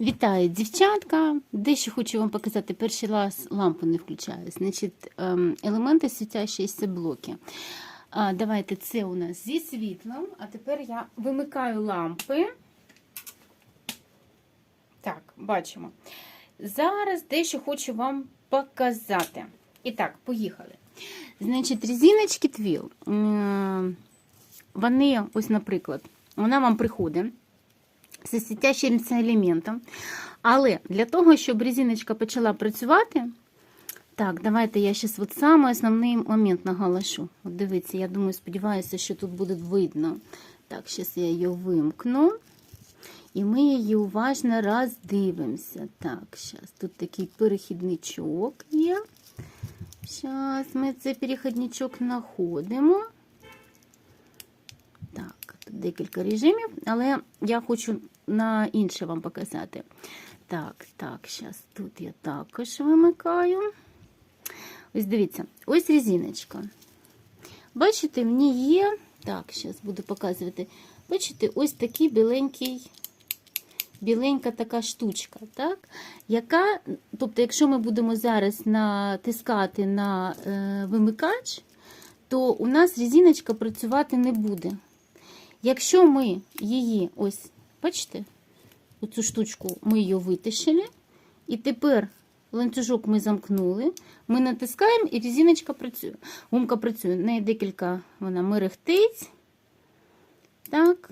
Вітаю, дівчатка! Дещо хочу вам показати. Перший раз лампу не включаю. Значить, ем, елементи світящіся блоки. Давайте це у нас зі світлом. А тепер я вимикаю лампи. Так, бачимо. Зараз дещо хочу вам показати. І так, поїхали. Значить, резиночки твіл. Вони, ось, наприклад, вона вам приходить зі світящимся елементом. Але для того, щоб резиночка почала працювати, так, давайте я зараз от саме основний момент наголошу. От дивіться, я думаю, сподіваюся, що тут буде видно. Так, зараз я її вимкну. І ми її уважно роздивимося. Так, зараз тут такий перехідничок є. Зараз ми цей перехідничок знаходимо. Так, декілька режимів, але я хочу на інше вам показати. Так, так, зараз тут я також вимикаю. Ось дивіться, ось резиночка. Бачите, в ній є. Так, зараз буду показувати. Бачите, ось такий біленький, біленька така штучка, так? яка, тобто, якщо ми будемо зараз натискати на е, вимикач, то у нас резиночка працювати не буде. Якщо ми її, ось, бачите, оцю штучку ми її витащили, і тепер ланцюжок ми замкнули, ми натискаємо і резиночка працює. Гумка працює. В неї декілька вона мерехтить. Так.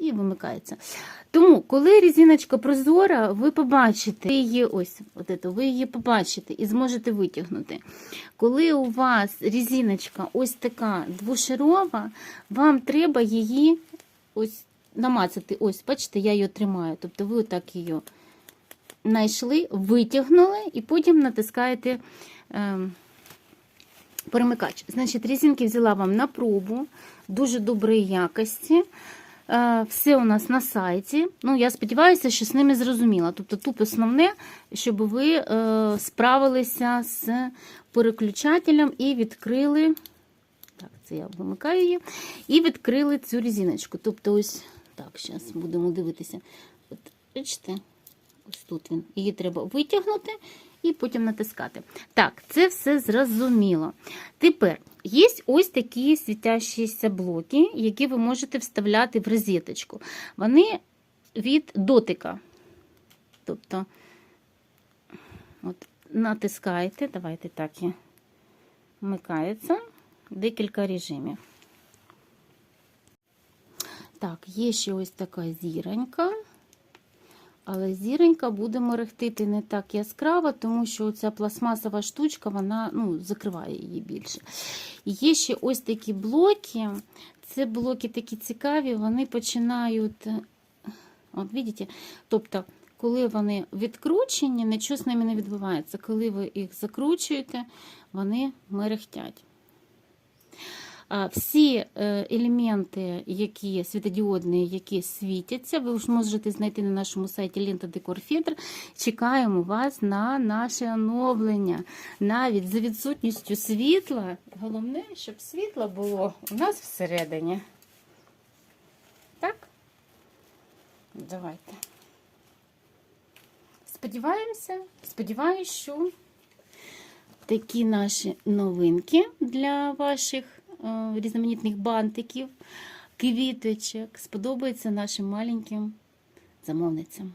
І вимикається. Тому, коли резиночка прозора, ви побачите її, ось, от это, ви її побачите і зможете витягнути. Коли у вас резиночка ось така двошарова, вам треба її ось намацати. Ось, бачите, я її тримаю. Тобто ви отак її знайшли, витягнули і потім натискаєте е, перемикач. Значить, резинки взяла вам на пробу, дуже доброї якості. Е, Все у нас на сайті. Ну, я сподіваюся, що з ними зрозуміла. Тобто, тут основне, щоб ви е, справилися з переключателем і відкрили. Так, це я вимикаю її. І відкрили цю резиночку. Тобто, ось так, зараз будемо дивитися. От, бачите, ось тут він. Її треба витягнути і потім натискати. Так, це все зрозуміло. Тепер є ось такі світящіся блоки, які ви можете вставляти в розеточку. Вони від дотика. Тобто, от, натискаєте, давайте так і вмикається декілька режимів. Так, є ще ось така зіронька. Але зіронька буде мерехтити не так яскраво, тому що ця пластмасова штучка вона ну, закриває її більше. Є ще ось такі блоки. Це блоки такі цікаві, вони починають. От бачите? Тобто, коли вони відкручені, нічого з ними не відбувається. Коли ви їх закручуєте, вони мерехтять. Всі е, елементи, які світодіодні, які світяться, ви ж можете знайти на нашому сайті Лента Декор Фідр. Чекаємо вас на наше оновлення. Навіть за відсутністю світла. Головне, щоб світло було у нас всередині. Так? Давайте. Сподіваємося, сподіваюся, що такі наші новинки для ваших різноманітних бантиків, квіточок сподобається нашим маленьким замовницям.